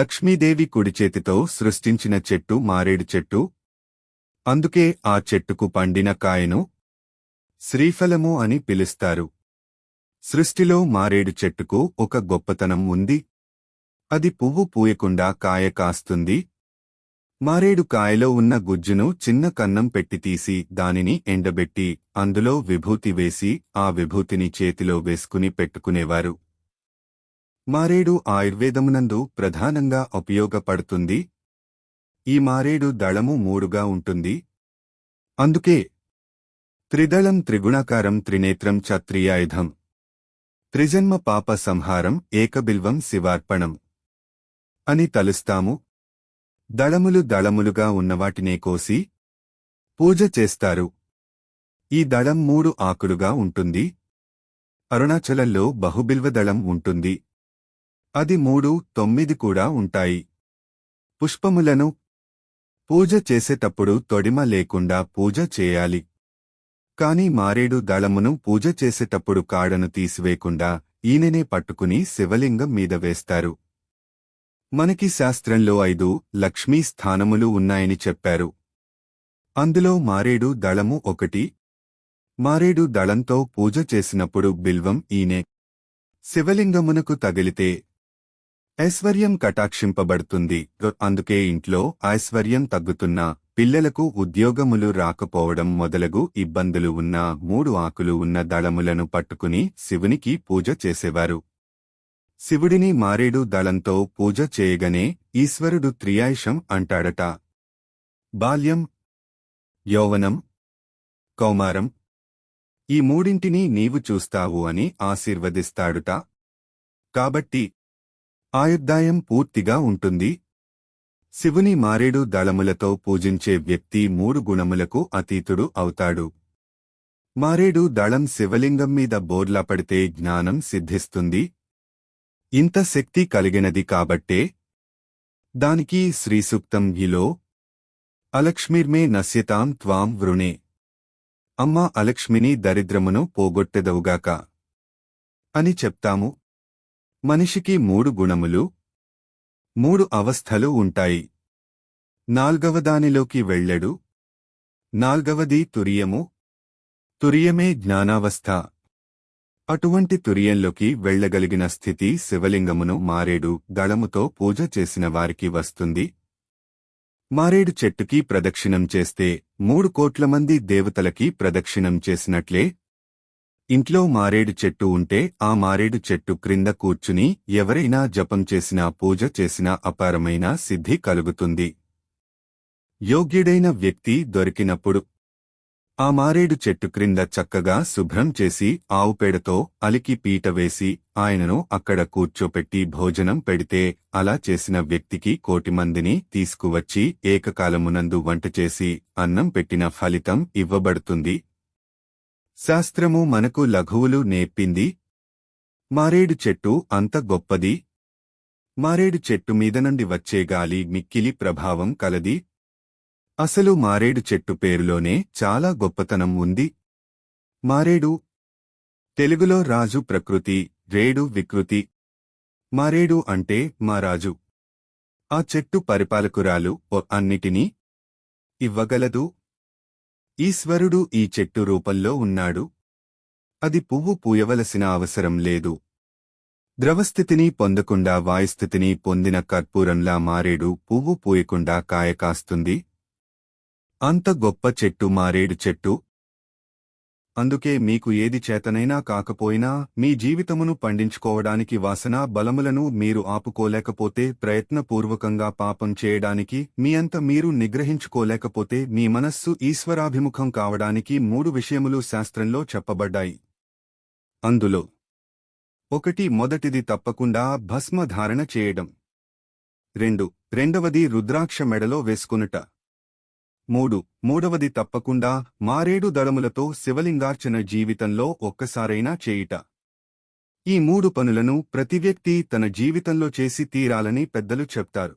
లక్ష్మీదేవి కుడిచేతితో సృష్టించిన చెట్టు మారేడు చెట్టు. అందుకే ఆ చెట్టుకు పండిన కాయను శ్రీఫలము అని పిలుస్తారు. సృష్టిలో మారేడు చెట్టుకు ఒక గొప్పతనం ఉంది. అది పువ్వు పూయకుండా కాయ కాస్తుంది. మారేడు కాయలో ఉన్న గుజ్జును చిన్న కన్నం పెట్టి తీసి దానిని ఎండబెట్టి అందులో విభూతి వేసి ఆ విభూతిని చేతిలో వేసుకుని పెట్టుకునేవారు. మారేడు ఆయుర్వేదమునందు ప్రధానంగా ఉపయోగపడుతుంది. ఈ మారేడు దళము మూడుగా ఉంటుంది. అందుకే త్రిదళం త్రిగుణాకారం త్రినేత్రం ఛత్రియాయుధం. త్రిజన్మ పాప సంహారం ఏకబిల్వం శివార్పణం. అని తలుస్తాము. దళములు దళములుగా ఉన్నవాటినే కోసి పూజ చేస్తారు. ఈ దళం మూడు ఆకులుగా ఉంటుంది. అరుణాచలంలో బహుబిల్వదళం ఉంటుంది. అది మూడు తొమ్మిది కూడా ఉంటాయి. పుష్పములను పూజ చేసేటప్పుడు తొడిమ లేకుండా పూజ చేయాలి. కాని మారేడు దళమును పూజ చేసేటప్పుడు కాడను తీసివేయకుండా ఈయననే పట్టుకుని శివలింగం మీద వేస్తారు. మనకి శాస్త్రంలో ఐదు లక్ష్మీ స్థానములు ఉన్నాయని చెప్పారు. అందులో మారేడు దళము ఒకటి. మారేడు దళంతో పూజ చేసినప్పుడు బిల్వం ఈనే. శివలింగమునకు తగిలితే ఐశ్వర్యం కటాక్షింపబడుతుంది. అందుకే ఇంట్లో ఐశ్వర్యం తగ్గుతున్నా పిల్లలకు ఉద్యోగములు రాకపోవడం మొదలగు ఇబ్బందులు ఉన్న మూడు ఆకులు ఉన్న దళములను పట్టుకుని శివునికి పూజ చేసేవారు. శివుడిని మారేడు దళంతో పూజ చేయగనే ఈశ్వరుడు త్రియాయుషం అంటాడట. బాల్యం యౌవనం కౌమారం ఈ మూడింటినీ నీవు చూస్తావు అని ఆశీర్వదిస్తాడుట. కాబట్టి ఆయుర్దాయం పూర్తిగా ఉంటుంది. శివుని మారేడు దళములతో పూజించే వ్యక్తి మూడు గుణములకు అతీతుడు అవుతాడు. మారేడు దళం శివలింగం మీద బోర్లా పడితే జ్ఞానం సిద్ధిస్తుంది. ఇంత శక్తి కలిగినది కాబట్టే దానికి శ్రీసూక్తం ఇలో అలక్ష్మిర్మే నశ్యతాం త్వాం వృణే. అమ్మా అలక్ష్మిని దరిద్రమును పోగొట్టెదవుగాక అని చెప్తాము. మనిషికి మూడు గుణములు మూడు అవస్థలు ఉంటాయి. నాల్గవదానిలోకి వెళ్ళడు. నాల్గవది తురియము. తురియమే జ్ఞానావస్థ. అటువంటి తురియంలోకి వెళ్ళగలిగిన స్థితి శివలింగమును మారేడు దళముతో పూజ చేసిన వారికి వస్తుంది. మారేడు చెట్టుకి ప్రదక్షిణం చేస్తే మూడు కోట్ల మంది దేవతలకి ప్రదక్షిణం చేసినట్లే ఇంట్లో మారేడు చెట్టు ఉంటే ఆ మారేడు చెట్టు క్రింద కూర్చుని ఎవరైనా జపం చేసినా పూజ చేసినా అపారమైన సిద్ధి కలుగుతుంది. యోగ్యుడైన వ్యక్తి దొరికినప్పుడు ఆ మారేడు చెట్టు క్రింద చక్కగా శుభ్రం చేసి ఆవుపేడతో అలికి పీట వేసి ఆయనను అక్కడ కూర్చోపెట్టి భోజనం పెడితే అలా చేసిన వ్యక్తికి కోటి మందిని తీసుకువచ్చి ఏకకాలమునందు వంట చేసి అన్నం పెట్టిన ఫలితం ఇవ్వబడుతుంది. శాస్త్రము మనకు లఘువులు నేర్పింది. మారేడు చెట్టు అంత గొప్పది. మారేడు చెట్టు మీద నుండి వచ్చే గాలి మిక్కిలి ప్రభావం కలది. అసలు మారేడు చెట్టు పేరులోనే చాలా గొప్పతనం ఉంది. మారేడు తెలుగులో రాజు ప్రకృతి రేడు వికృతి. మారేడు అంటే మా రాజు. ఆ చెట్టు పరిపాలకురాలు అన్నిటినీ ఇవ్వగలదు. ఈశ్వరుడు ఈ చెట్టు రూపంలో ఉన్నాడు. అది పువ్వు పూయవలసిన అవసరం లేదు. ద్రవస్థితిని పొందకుండా వాయుస్థితిని పొందిన కర్పూరంలా మారేడు పువ్వు పూయకుండా కాయ కాస్తుంది. అంత గొప్ప చెట్టు మారేడు చెట్టు అందుకే మీకు ఏది చేతనైనా కాకపోయినా మీ జీవితమును పండించుకోవడానికి వాసన బలములను మీరు ఆపుకోలేకపోతే ప్రయత్నపూర్వకంగా పాపం చేయడానికి మీ అంత మీరు నిగ్రహించుకోలేకపోతే మీ మనస్సు ఈశ్వరాభిముఖం కావడానికి మూడు విషయములు శాస్త్రంలో చెప్పబడ్డాయి. అందులో ఒకటి మొదటిది తప్పకుండా భస్మధారణ చేయడం. రెండు రెండవది రుద్రాక్ష మెడలో వేసుకునుట. మూడు. మూడవది తప్పకుండా మారేడు దళములతో శివలింగార్చన జీవితంలో ఒక్కసారైనా చేయుట. ఈ మూడు పనులను ప్రతి వ్యక్తి తన జీవితంలో చేసి తీరాలని పెద్దలు చెప్తారు.